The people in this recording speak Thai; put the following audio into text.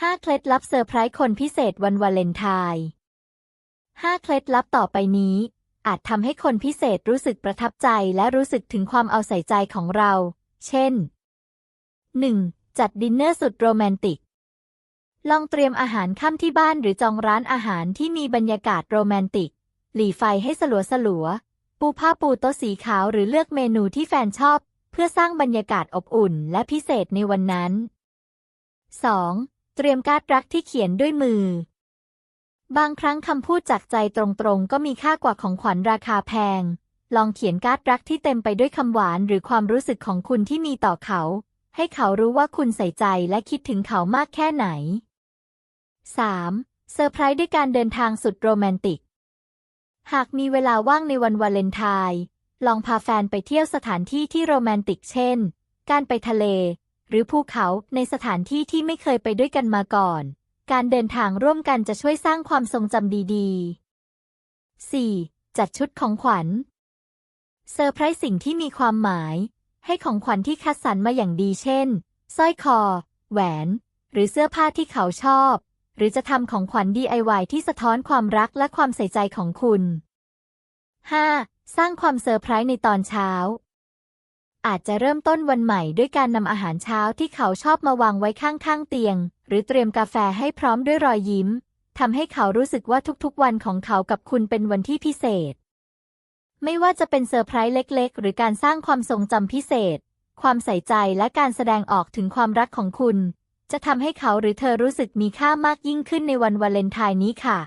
5 เคล็ดลับเซอร์ไพรส์คนพิเศษวันวาเลนไทน์5 เคล็ดลับต่อไปนี้ อาจทำให้คนพิเศษรู้สึกประทับใจและรู้สึกถึงความเอาใส่ใจของเรา เช่น 1. จัดดินเนอร์สุดโรแมนติก ลองเตรียมอาหารค่ำที่บ้านหรือจองร้านอาหารที่มีบรรยากาศโรแมนติก หลีไฟให้สลัวสลัวๆปูผ้าปูโต๊ะสีขาวหรือเลือกเมนูที่แฟนชอบ เพื่อสร้างบรรยากาศอบอุ่นและพิเศษในวันนั้น 2. เตรียมการ์ดรักที่เขียนด้วยมือ บางครั้งคำพูดจากใจตรงๆ ก็มีค่ากว่าของขวัญราคาแพง ลองเขียนการ์ดรักที่เต็มไปด้วยคำหวานหรือความรู้สึกของคุณที่มีต่อเขา ให้เขารู้ว่าคุณใส่ใจและคิดถึงเขามากแค่ไหน 3. เซอร์ไพรส์ด้วยการเดินทางสุดโรแมนติก หากมีเวลาว่างในวันวาเลนไทน์ลองพาแฟนไปเที่ยวสถานที่ที่โรแมนติกเช่น การไปทะเล หรือภูเขาในสถานที่ที่ไม่เคยไปด้วยกันมาก่อน การเดินทางร่วมกันจะช่วยสร้างความทรงจำดีๆ 4. จัดชุดของขวัญเซอร์ไพรส์สิ่งที่มีความหมาย ให้ของขวัญที่คัดสรรมาอย่างดีเช่นสร้อยคอ แหวน หรือเสื้อผ้าที่เขาชอบ หรือจะทำของขวัญ DIY ที่สะท้อนความรักและความใส่ใจของคุณ 5. สร้างความเซอร์ไพรส์ในตอนเช้า อาจจะเริ่มต้นวันใหม่ด้วยการนำอาหารเช้าที่เขาชอบมาวางไว้ข้างๆเตียง หรือเตรียมกาแฟให้พร้อมด้วยรอยยิ้มทำให้เขารู้สึกว่าทุกๆ วันของเขากับคุณเป็นวันที่พิเศษ ไม่ว่าจะเป็นเซอร์ไพรส์เล็ก ๆ หรือการสร้างความทรงจำพิเศษ ความใส่ใจและการแสดงออกถึงความรักของคุณ จะทำให้เขาหรือเธอรู้สึกมีค่ามากยิ่งขึ้นในวันวาเลนไทน์นี้ค่ะ